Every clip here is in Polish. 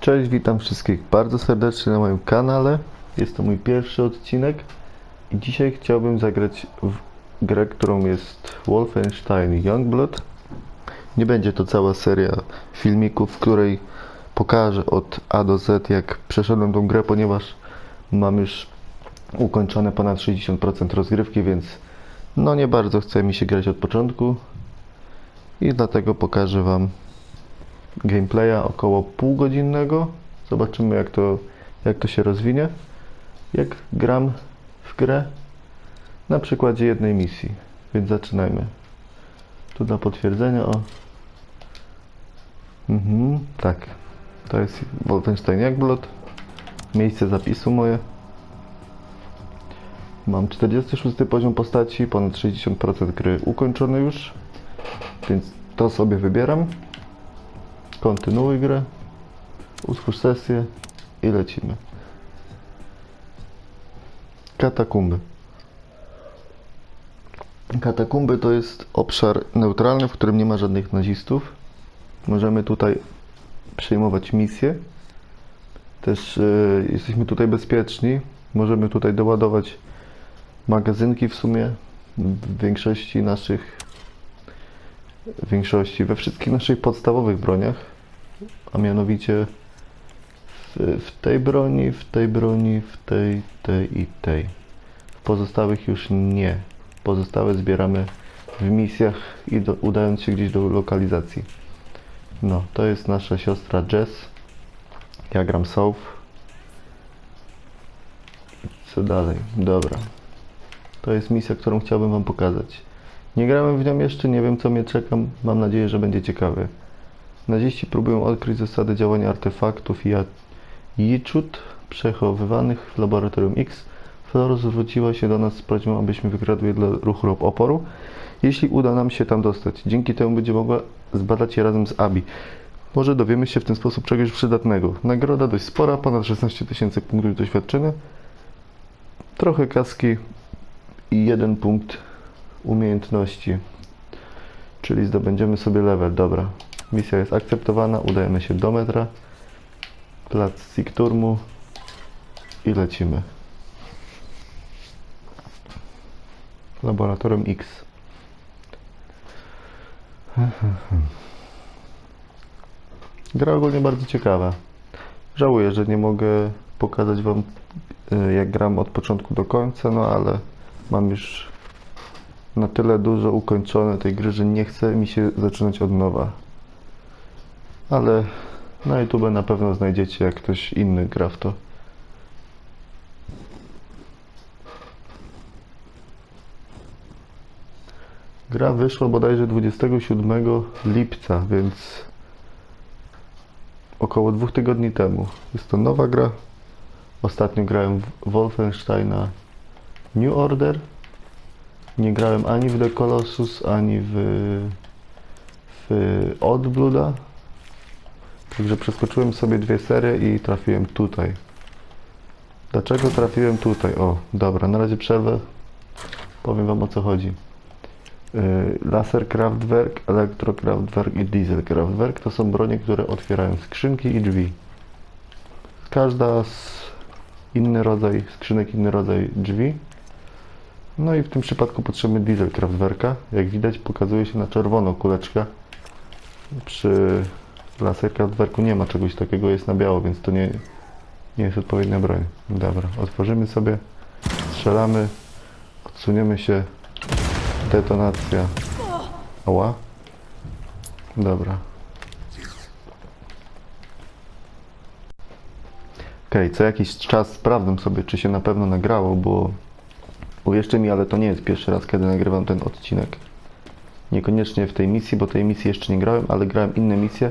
Cześć, witam wszystkich bardzo serdecznie na moim kanale. Jest to mój pierwszy odcinek i dzisiaj chciałbym zagrać w grę, którą jest Wolfenstein Youngblood. Nie będzie to cała seria filmików, w której pokażę od A do Z, jak przeszedłem tą grę, ponieważ mam już ukończone ponad 60% rozgrywki, więc no nie bardzo chce mi się grać od początku i dlatego pokażę Wam gameplaya około półgodzinnego. Zobaczymy jak to, jak to się rozwinie. Jak gram w grę na przykładzie jednej misji. Więc zaczynajmy. Tu dla potwierdzenia o. Mhm, tak. To jest Wolfenstein Youngblood. Miejsce zapisu moje. Mam 46 poziom postaci, ponad 60% gry ukończony już. Więc to sobie wybieram. Kontynuuj grę. Utwórz sesję i lecimy. Katakumby. Katakumby to jest obszar neutralny, w którym nie ma żadnych nazistów. Możemy tutaj przyjmować misje. Też e, jesteśmy tutaj bezpieczni. Możemy tutaj doładować magazynki w sumie w większości naszych w większości, we wszystkich naszych podstawowych broniach, a mianowicie w, w tej broni, w tej broni, w tej, tej i tej. W pozostałych już nie. Pozostałe zbieramy w misjach i do, udając się gdzieś do lokalizacji. No, to jest nasza siostra Jess. Ja gram South. Co dalej? Dobra. To jest misja, którą chciałbym Wam pokazać. Nie grałem w nią jeszcze, nie wiem co mnie czeka. Mam nadzieję, że będzie ciekawy. Naziści próbują odkryć zasady działania artefaktów i jiczut przechowywanych w laboratorium X. Flora zwróciła się do nas z prośbą, abyśmy wykradli dla ruchu oporu. Jeśli uda nam się tam dostać, dzięki temu będzie mogła zbadać je razem z Abi. Może dowiemy się w ten sposób czegoś przydatnego. Nagroda dość spora, ponad 16 tysięcy punktów doświadczenia. Trochę kaski i jeden punkt umiejętności. Czyli zdobędziemy sobie level. Dobra. Misja jest akceptowana. Udajemy się do metra. Plac Sikturmu. I lecimy. Laboratorium X. Gra ogólnie bardzo ciekawa. Żałuję, że nie mogę pokazać Wam y, jak gram od początku do końca, no ale mam już na tyle dużo ukończone tej gry, że nie chce mi się zaczynać od nowa. Ale na YouTube na pewno znajdziecie, jak ktoś inny gra w to. Gra wyszła bodajże 27 lipca, więc około dwóch tygodni temu. Jest to nowa gra. Ostatnio grałem w Wolfensteina New Order. Nie grałem ani w The Colossus, ani w, w Odd Blooda. Także przeskoczyłem sobie dwie serie i trafiłem tutaj. Dlaczego trafiłem tutaj? O, dobra, na razie przerwę. Powiem Wam o co chodzi. Yy, Laser Kraftwerk, Elektro Kraftwerk i Diesel Kraftwerk to są bronie, które otwierają skrzynki i drzwi. Każda z inny rodzaj skrzynek, inny rodzaj drzwi. No i w tym przypadku potrzebujemy diesel Kraftwerka. Jak widać pokazuje się na czerwono kuleczka. Przy laser Kraftwerku nie ma czegoś takiego, jest na biało, więc to nie, nie jest odpowiednia broń. Dobra, otworzymy sobie, strzelamy, odsuniemy się, detonacja. Ała. Dobra. Okej, co jakiś czas sprawdzam sobie, czy się na pewno nagrało, bo Uwierzcie mi, ale to nie jest pierwszy raz, kiedy nagrywam ten odcinek. Niekoniecznie w tej misji, bo tej misji jeszcze nie grałem, ale grałem inne misje.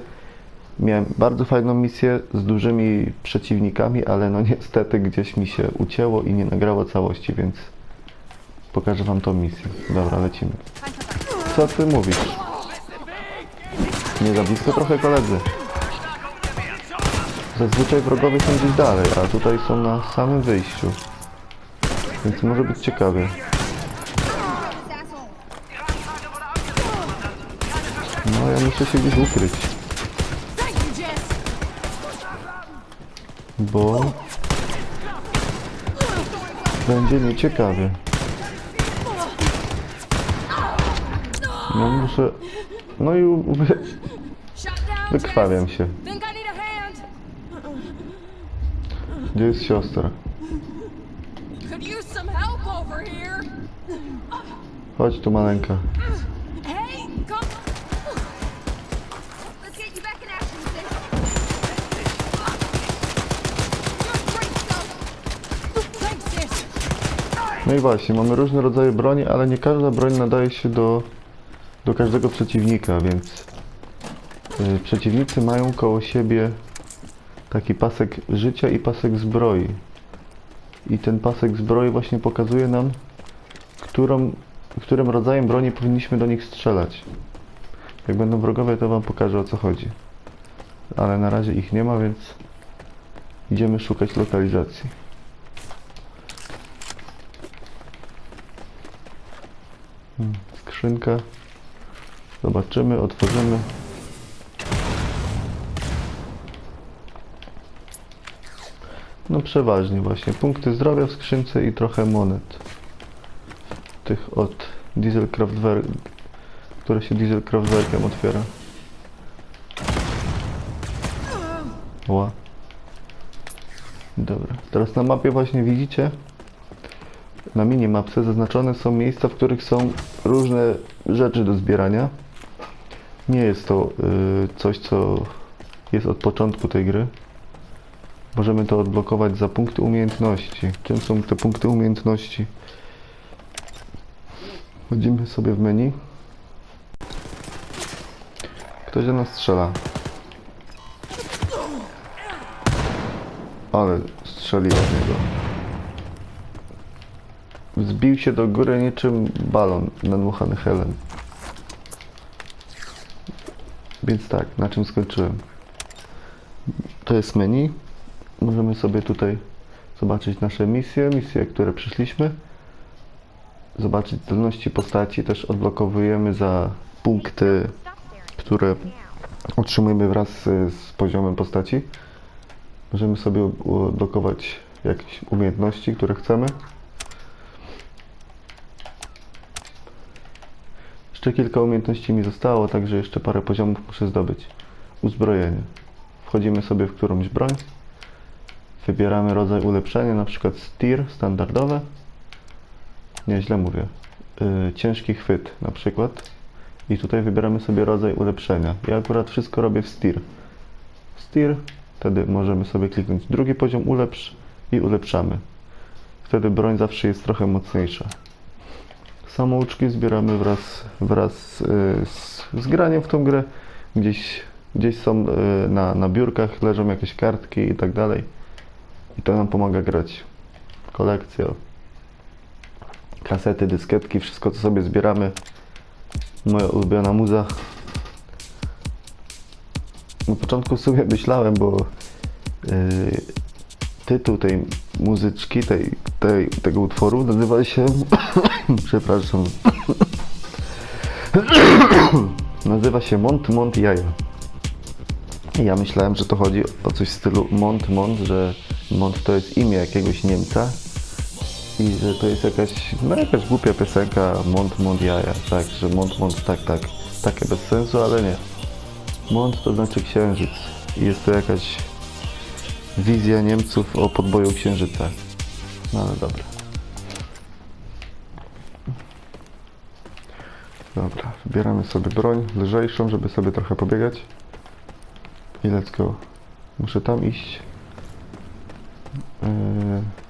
Miałem bardzo fajną misję z dużymi przeciwnikami, ale no niestety gdzieś mi się ucięło i nie nagrało całości, więc pokażę wam tą misję. Dobra, lecimy. Co ty mówisz? Nie za blisko trochę koledzy. Zazwyczaj wrogowie są gdzieś dalej, a tutaj są na samym wyjściu. Więc może być ciekawie. No ja muszę się gdzieś ukryć. bo będzie nieciekawie. No muszę... No i wykrwawiam się. Gdzie jest siostra? Stuff. Thanks, sis. No i właśnie, mamy różne rodzaje broni, ale nie każda broń nadaje się do, do każdego przeciwnika, więc y, przeciwnicy mają koło siebie taki pasek życia i pasek zbroi. I ten pasek zbroi właśnie pokazuje nam, którą, którym rodzajem broni powinniśmy do nich strzelać. Jak będą wrogowie, to wam pokażę o co chodzi. Ale na razie ich nie ma, więc idziemy szukać lokalizacji. Hmm, Skrzynka. Zobaczymy, otworzymy. No przeważnie właśnie punkty zdrowia w skrzynce i trochę monet. Tych od Dieselkraftwerk, które się Dieselkraftwerkiem otwiera. Ła. Dobra, teraz na mapie właśnie widzicie, na minimapce zaznaczone są miejsca, w których są różne rzeczy do zbierania. Nie jest to y, coś, co jest od początku tej gry. Możemy to odblokować za punkty umiejętności. Czym są te punkty umiejętności? Wchodzimy sobie w menu. Ktoś do nas strzela. Ale strzeli od niego. Zbił się do góry niczym balon nadmuchany helem. Więc tak, na czym skończyłem? To jest menu. Możemy sobie tutaj zobaczyć nasze misje, misje, które przyszliśmy. Zobaczyć zdolności postaci, też odblokowujemy za punkty, które otrzymujemy wraz z, poziomem postaci. Możemy sobie odblokować jakieś umiejętności, które chcemy. Jeszcze kilka umiejętności mi zostało, także jeszcze parę poziomów muszę zdobyć. Uzbrojenie. Wchodzimy sobie w którąś broń. Wybieramy rodzaj ulepszenia, na przykład steer standardowe. Nie, źle mówię. Yy, ciężki chwyt na przykład. I tutaj wybieramy sobie rodzaj ulepszenia. Ja akurat wszystko robię w steer. Steer, wtedy możemy sobie kliknąć drugi poziom ulepsz i ulepszamy. Wtedy broń zawsze jest trochę mocniejsza. Samouczki zbieramy wraz, wraz y, z, z graniem w tą grę. Gdzieś, gdzieś są y, na, na biurkach, leżą jakieś kartki i tak dalej. I to nam pomaga grać. Kolekcja. Kasety, dyskietki, wszystko co sobie zbieramy. Moja ulubiona muza. Na początku sobie myślałem, bo y, tytuł tej muzyczki, tej, tej, tego utworu nazywa się przepraszam nazywa się Mont Mont Jaja i ja myślałem, że to chodzi o coś w stylu Mont Mont, że Mont to jest imię jakiegoś Niemca i że to jest jakaś, no jakaś głupia piosenka Mont Mont Jaja, tak, że Mont Mont tak, tak, takie bez sensu, ale nie Mont to znaczy księżyc i jest to jakaś wizja Niemców o podboju księżyca. No ale dobra. Dobra, wybieramy sobie broń lżejszą, żeby sobie trochę pobiegać. I let's go. Muszę tam iść. Yy...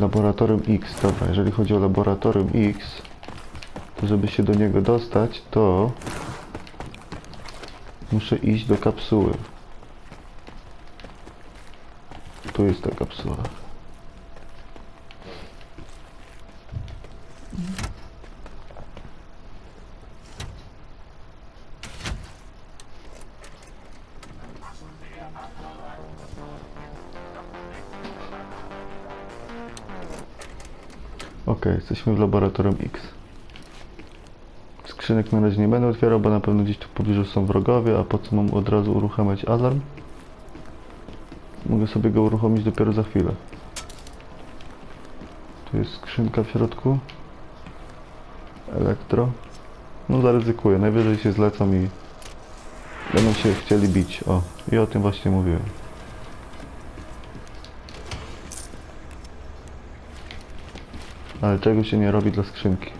Laboratorium X. Dobra, jeżeli chodzi o laboratorium X, to żeby się do niego dostać, to muszę iść do kapsuły. Tu jest ta kapsuła. W laboratorium X. Skrzynek na razie nie będę otwierał, bo na pewno gdzieś tu w pobliżu są wrogowie, a po co mam od razu uruchamiać alarm? Mogę sobie go uruchomić dopiero za chwilę. Tu jest skrzynka w środku. Elektro. No zaryzykuję, najwyżej się zlecą i będą się chcieli bić. O, i o tym właśnie mówiłem. Ale czego się nie robi dla skrzynki?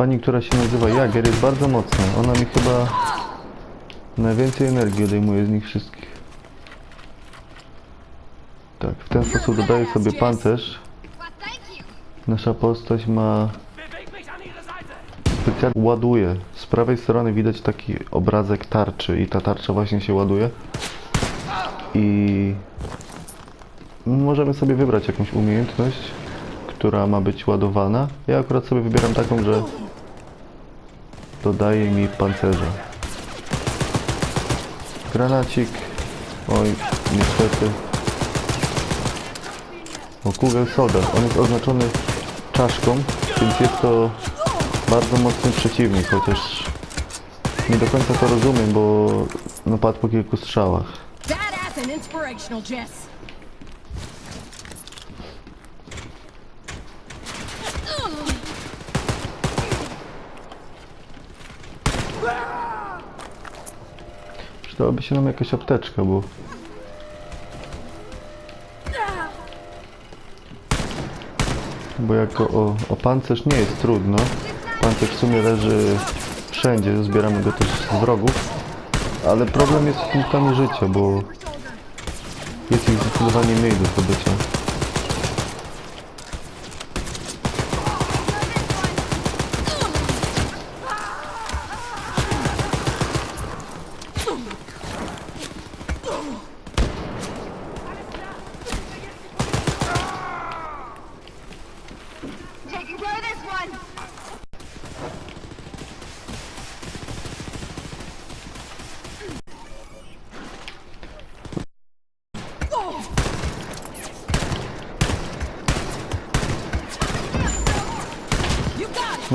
Pani, która się nazywa Jager jest bardzo mocna. Ona mi chyba najwięcej energii odejmuje z nich wszystkich. Tak, w ten sposób dodaję sobie pancerz. Nasza postać ma specjalnie ładuje. Z prawej strony widać taki obrazek tarczy i ta tarcza właśnie się ładuje. I możemy sobie wybrać jakąś umiejętność, która ma być ładowana. Ja akurat sobie wybieram taką, że dodaje mi pancerza. Granacik. Oj, niestety. O, Kugel Soldier. On jest oznaczony czaszką, więc jest to bardzo mocny przeciwnik, chociaż nie do końca to rozumiem, bo no padł po kilku strzałach. Przydałaby się nam jakaś apteczka, bo... Bo jako o, o pancerz nie jest trudno. Pancerz w sumie leży wszędzie, zbieramy go też z wrogów. Ale problem jest z punktami życia, bo jest ich zdecydowanie mniej do zdobycia.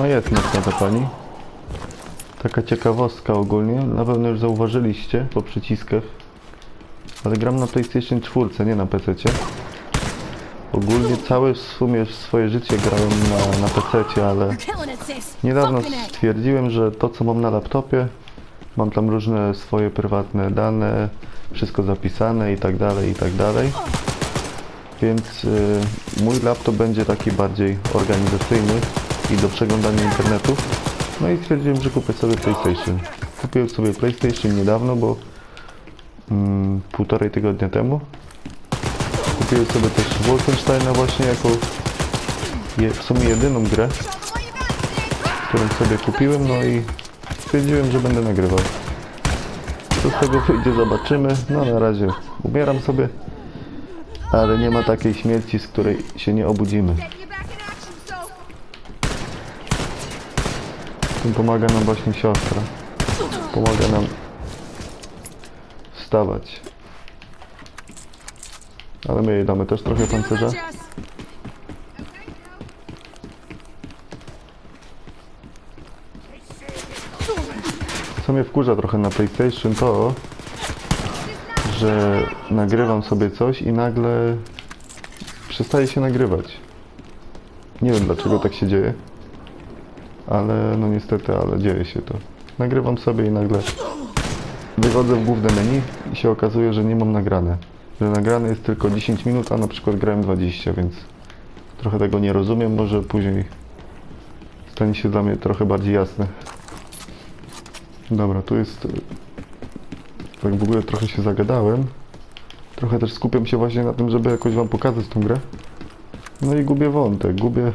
No jest mocna ta pani. Taka ciekawostka ogólnie, na pewno już zauważyliście po przyciskach. Ale gram na PlayStation 4, nie na PC. Ogólnie całe w sumie swoje życie grałem na, na PC, ale niedawno stwierdziłem, że to co mam na laptopie, mam tam różne swoje prywatne dane, wszystko zapisane i tak dalej, i tak dalej. Więc y, mój laptop będzie taki bardziej organizacyjny i do przeglądania internetu. No i stwierdziłem, że kupię sobie PlayStation. Kupiłem sobie PlayStation niedawno, bo mm, półtorej tygodnia temu. Kupiłem sobie też Wolfensteina właśnie jako je, w sumie jedyną grę, którą sobie kupiłem, no i stwierdziłem, że będę nagrywał. Co z tego wyjdzie, zobaczymy. No na razie umieram sobie, ale nie ma takiej śmierci, z której się nie obudzimy. Tym pomaga nam właśnie siostra. Pomaga nam wstawać. Ale my jej damy też trochę pancerza. Co mnie wkurza trochę na PlayStation to, że nagrywam sobie coś i nagle przestaje się nagrywać. Nie wiem dlaczego tak się dzieje, ale no niestety, ale dzieje się to. Nagrywam sobie i nagle wychodzę w główne menu i się okazuje, że nie mam nagrane. Że nagrane jest tylko 10 minut, a na przykład grałem 20, więc trochę tego nie rozumiem. Może później stanie się dla mnie trochę bardziej jasne. Dobra, tu jest... e, Tak w ogóle trochę się zagadałem. Trochę też skupiam się właśnie na tym, żeby jakoś wam pokazać tą grę. No i gubię wątek, gubię...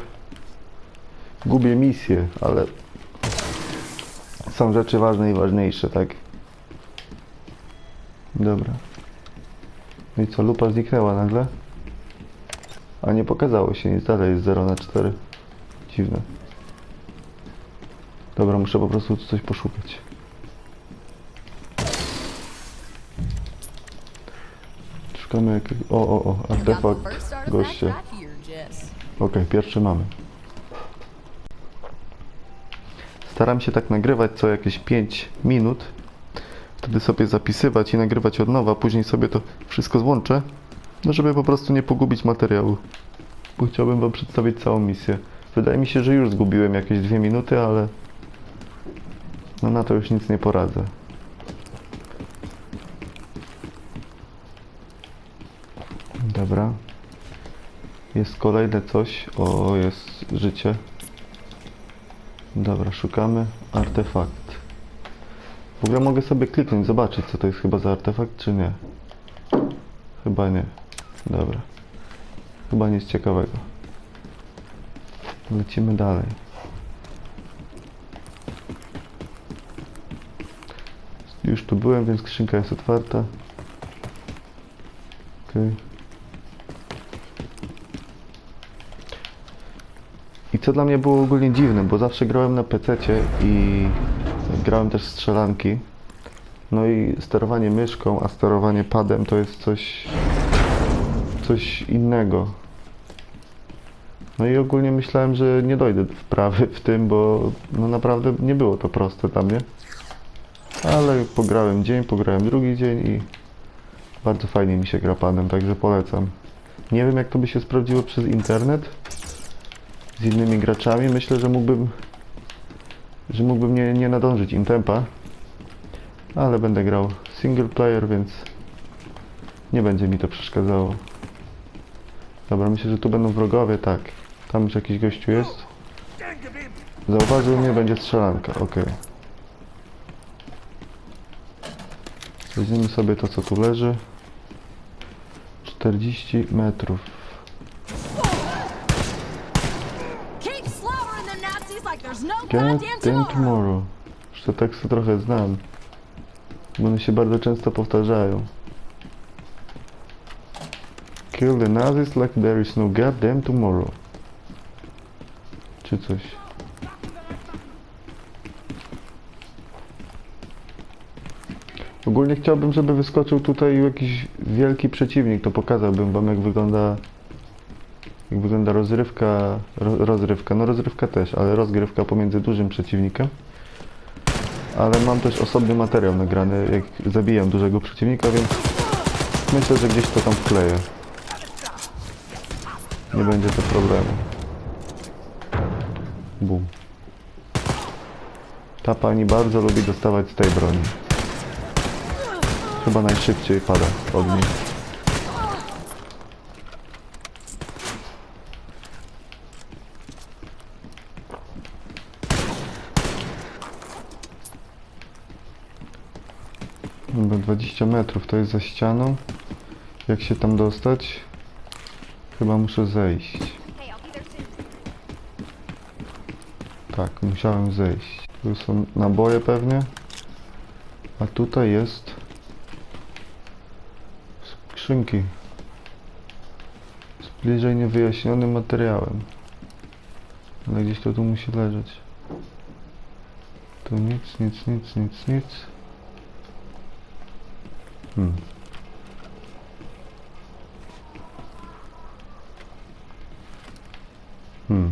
Gubię misję, ale... są rzeczy ważne i ważniejsze, tak? Dobra. No i co, lupa zniknęła nagle? A nie pokazało się nic, dalej jest 0 na 4. Dziwne. Dobra, muszę po prostu tu coś poszukać. Szukamy jakiegoś... O, o, o, artefakt goście. Okej, pierwszy mamy. Staram się tak nagrywać co jakieś 5 minut. Wtedy sobie zapisywać i nagrywać od nowa, później sobie to wszystko złączę. No żeby po prostu nie pogubić materiału. Bo chciałbym wam przedstawić całą misję. Wydaje mi się, że już zgubiłem jakieś 2 minuty, ale... No na to już nic nie poradzę. Dobra. Jest kolejne coś. O, jest życie. Dobra, szukamy. Artefakt. W ogóle mogę sobie kliknąć, zobaczyć co to jest chyba za artefakt, czy nie. Chyba nie. Dobra. Chyba nic ciekawego. Lecimy dalej. Już tu byłem, więc skrzynka jest otwarta. Okej. I co dla mnie było ogólnie dziwne, bo zawsze grałem na PC i grałem też strzelanki. No i sterowanie myszką, a sterowanie padem to jest coś coś innego. No i ogólnie myślałem, że nie dojdę do wprawy w tym, bo no naprawdę nie było to proste dla mnie. Ale pograłem dzień, pograłem drugi dzień i bardzo fajnie mi się gra padem, także polecam. Nie wiem jak to by się sprawdziło przez internet z innymi graczami. Myślę, że mógłbym że mógłbym nie, nie nadążyć im tempa. Ale będę grał single player, więc nie będzie mi to przeszkadzało. Dobra, myślę, że tu będą wrogowie, tak. Tam już jakiś gościu jest. Zauważył mnie, będzie strzelanka, ok. Weźmiemy sobie to, co tu leży. 40 metrów. Keep slaughtering them Nazis like there's no Get them tomorrow. tomorrow. Już te teksty trochę znam. Bo one się bardzo często powtarzają. Kill the Nazis like there is no goddamn tomorrow. Czy coś. Ogólnie chciałbym, żeby wyskoczył tutaj jakiś wielki przeciwnik, to pokazałbym wam jak wygląda jak wygląda rozrywka, ro, rozrywka, no rozrywka też, ale rozgrywka pomiędzy dużym przeciwnikiem. Ale mam też osobny materiał nagrany, jak zabijam dużego przeciwnika, więc myślę, że gdzieś to tam wkleję. Nie będzie to problemu. Bum. Ta pani bardzo lubi dostawać z tej broni. Chyba najszybciej pada od niej. Dobra, 20 metrów to jest za ścianą. Jak się tam dostać? Chyba muszę zejść. Tak, musiałem zejść. Tu są naboje pewnie. A tutaj jest skrzynki z bliżej niewyjaśnionym materiałem. Ale gdzieś to tu musi leżeć. Tu nic, nic, nic, nic, nic. Hmm. Hmm.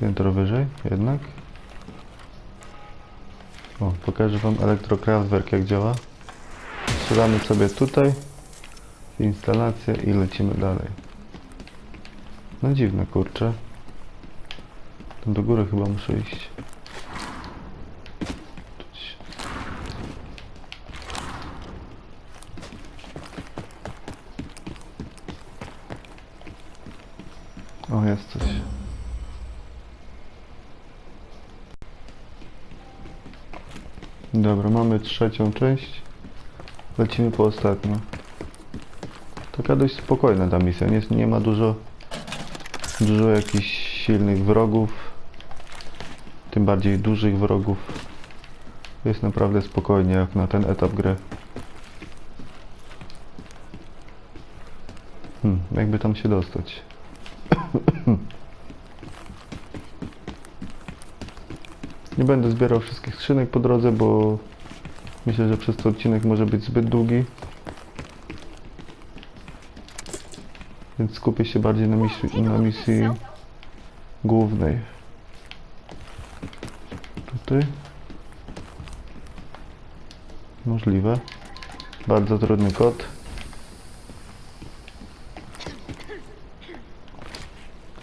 Piętro wyżej jednak. O, pokażę Wam elektrokraftwerk jak działa. Strzelamy sobie tutaj instalację i lecimy dalej. No dziwne kurcze. Tam do góry chyba muszę iść. Tu ci- O, jest coś. Dobra, trzecią część. Lecimy po ostatnią. Taka dość spokojna ta misja. Nie, nie ma dużo, dużo jakichś silnych wrogów. tym bardziej dużych wrogów. Jest naprawdę spokojnie jak na ten etap gry. Hmm, jakby tam się dostać. Nie będę zbierał wszystkich skrzynek po drodze, bo myślę, że przez to odcinek może być zbyt długi. Więc skupię się bardziej na misji, na misji głównej. Tutaj. Możliwe. Bardzo trudny kod.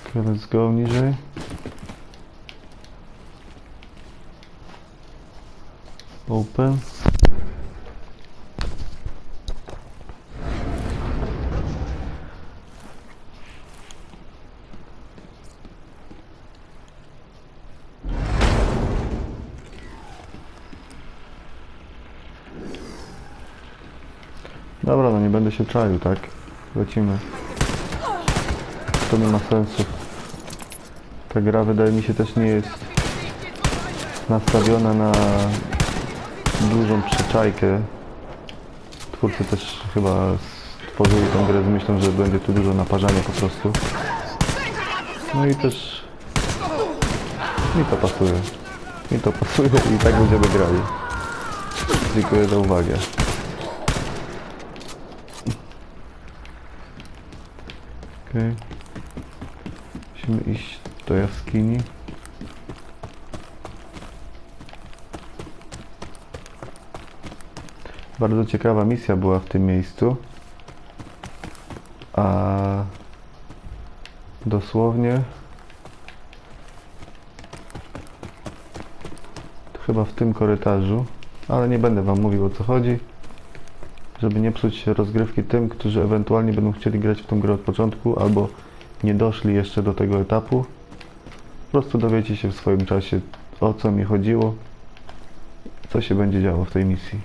Okay, let's go niżej. Open. Dobra, no nie będę się czaił, tak? Lecimy. To nie ma sensu. Ta gra wydaje mi się też nie jest nastawiona na dużą przyczajkę. Twórcy też chyba stworzyli tę grę z myślą, że będzie tu dużo naparzania po prostu. No i też mi to pasuje. Mi to pasuje i tak będziemy grali. Dziękuję za uwagę. Okej. Musimy iść do jaskini. Bardzo ciekawa misja była w tym miejscu. A dosłownie chyba w tym korytarzu, ale nie będę wam mówił o co chodzi, żeby nie psuć rozgrywki tym, którzy ewentualnie będą chcieli grać w tą grę od początku albo nie doszli jeszcze do tego etapu. Po prostu dowiecie się w swoim czasie o co mi chodziło, co się będzie działo w tej misji.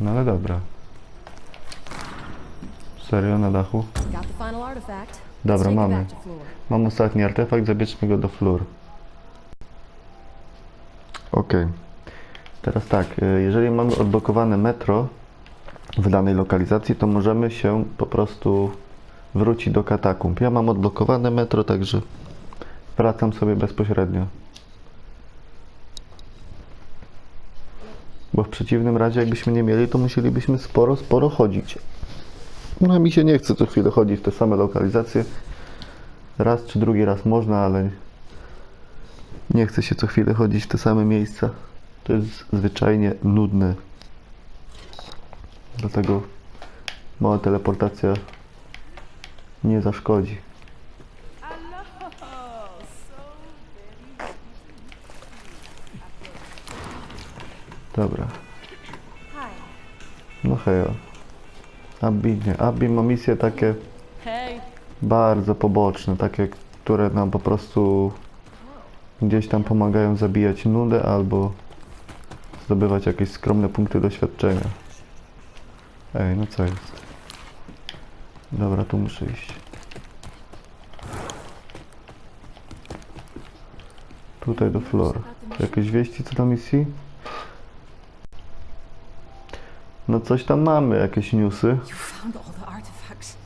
No ale dobra. Serio na dachu? Dobra, mamy. Mam ostatni artefakt, zabierzmy go do flur. Ok. Teraz tak, y, jeżeli mamy odblokowane metro w danej lokalizacji, to możemy się po prostu wrócić do katakumb. Ja mam odblokowane metro, także wracam sobie bezpośrednio. Bo w przeciwnym razie, jakbyśmy nie mieli, to musielibyśmy sporo, sporo chodzić. No a mi się nie chce co chwilę chodzić w te same lokalizacje. Raz czy drugi raz można, ale nie chce się co chwilę chodzić w te same miejsca. To jest zwyczajnie nudne. Dlatego mała teleportacja nie zaszkodzi. Dobra. No hejo. Abby nie. Abby ma misje takie bardzo poboczne, takie, które nam po prostu gdzieś tam pomagają zabijać nudę albo zdobywać jakieś skromne punkty doświadczenia. Ej, no co jest? Dobra, tu muszę iść. Tutaj do Flor. Jakieś wieści co do misji? No coś tam mamy, jakieś newsy. Artifacts.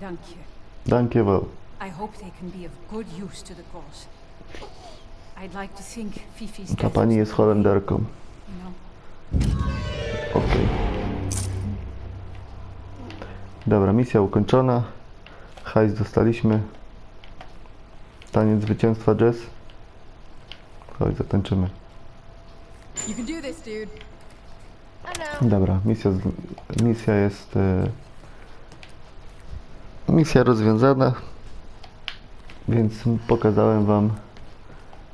Danke. Dankjewel. I hope they can be of good use to the cause. Death pani jest Holenderką. Okej. Dobra, misja ukończona. Hajs dostaliśmy. Taniec zwycięstwa Jess. Chodź, zatańczymy. You can do this, dude. I know. Dobra, misja, misja jest... E, misja rozwiązana. Więc pokazałem wam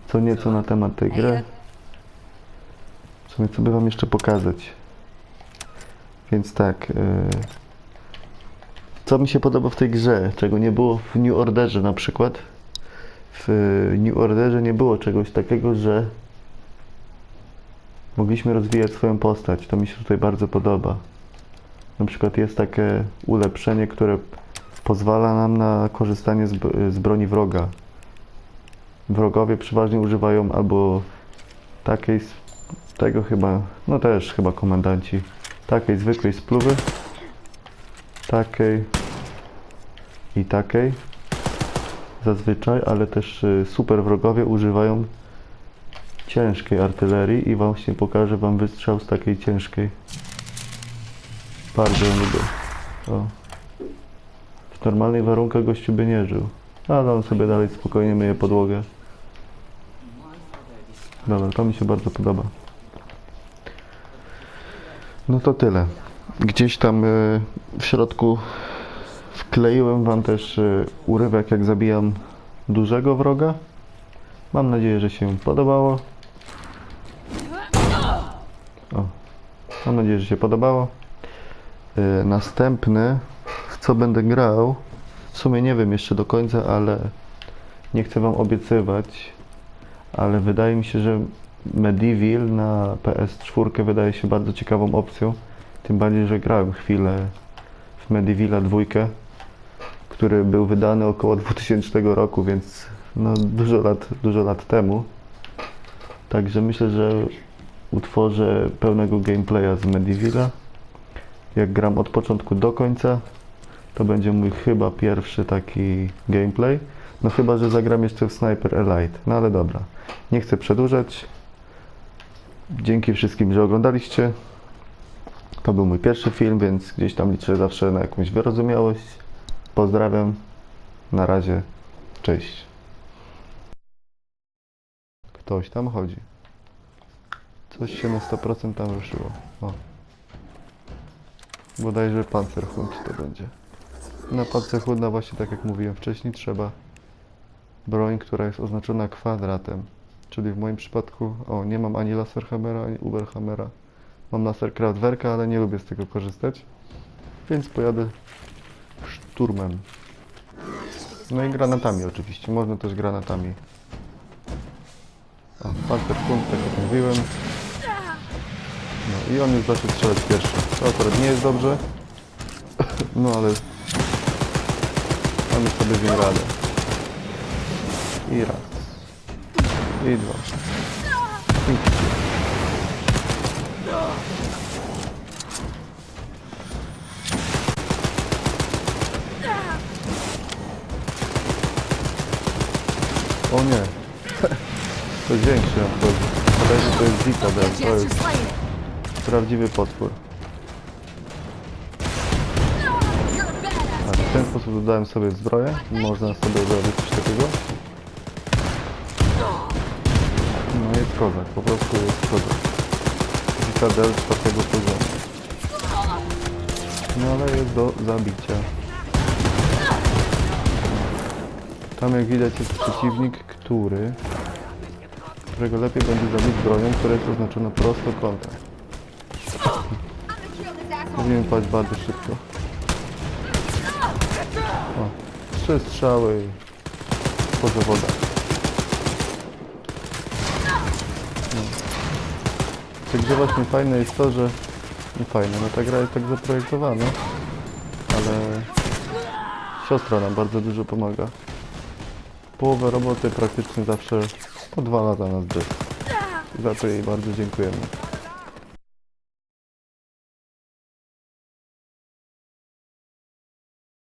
co nieco na temat tej gry. W sumie co by wam jeszcze pokazać. Więc tak. E, co mi się podoba w tej grze, czego nie było w New Orderze na przykład. W New Orderze nie było czegoś takiego, że mogliśmy rozwijać swoją postać. To mi się tutaj bardzo podoba. Na przykład jest takie ulepszenie, które pozwala nam na korzystanie z broni wroga. Wrogowie przeważnie używają albo takiej, tego chyba, no też chyba komendanci, takiej zwykłej spluwy, takiej i takiej zazwyczaj, ale też y, super wrogowie używają ciężkiej artylerii i właśnie pokażę wam wystrzał z takiej ciężkiej. Bardzo lubię. O. W normalnych warunkach gościu by nie żył. Ale on sobie dalej spokojnie myje podłogę. Dobra, to mi się bardzo podoba. No to tyle. Gdzieś tam y, w środku wkleiłem wam też y, urywek jak zabijam dużego wroga. Mam nadzieję, że się podobało. O. Mam nadzieję, że się podobało. Y, następny, w co będę grał, w sumie nie wiem jeszcze do końca, ale nie chcę wam obiecywać, ale wydaje mi się, że Medieval na PS4 wydaje się bardzo ciekawą opcją. Tym bardziej, że grałem chwilę w Medievala 2, który był wydany około 2000 roku, więc no dużo lat, dużo lat temu. Także myślę, że utworzę pełnego gameplaya z Medievala. Jak gram od początku do końca, to będzie mój chyba pierwszy taki gameplay. No chyba, że zagram jeszcze w Sniper Elite. No ale dobra. Nie chcę przedłużać. Dzięki wszystkim, że oglądaliście. To był mój pierwszy film, więc gdzieś tam liczę zawsze na jakąś wyrozumiałość. Pozdrawiam. Na razie. Cześć. Ktoś tam chodzi. Coś się na 100% tam ruszyło. O. Bodajże pancerhund to będzie. Na pancerhunda właśnie tak jak mówiłem wcześniej trzeba broń, która jest oznaczona kwadratem. Czyli w moim przypadku, o nie mam ani laserhammera, ani uberhammera. Mam laser Kraftwerka, ale nie lubię z tego korzystać. Więc pojadę szturmem. No i granatami oczywiście, można też granatami. O, pancerhund, tak jak mówiłem. No i on już zaczął strzelać pierwszy. To akurat nie jest dobrze. No ale mamy sobie z nim radę. I raz. I dwa. O nie. To większy nadchodzi. Bodajże to jest Zitadel. To jest prawdziwy potwór. Tak, w ten sposób dodałem sobie zbroję. Można sobie zrobić coś takiego. No kozak, po prostu jest kozak. Citadel czwartego poziomu. No ale jest do zabicia. Tam jak widać jest przeciwnik, który którego lepiej będzie zabić bronią, która jest oznaczona prostokątem. Powinien paść bardzo szybko. O, trzy strzały po zawodach. Tej grze właśnie fajne jest to, że... No fajne, no ta gra jest tak zaprojektowana, ale siostra nam bardzo dużo pomaga. Połowę roboty praktycznie zawsze po dwa lata nas bierze. Za to jej bardzo dziękujemy.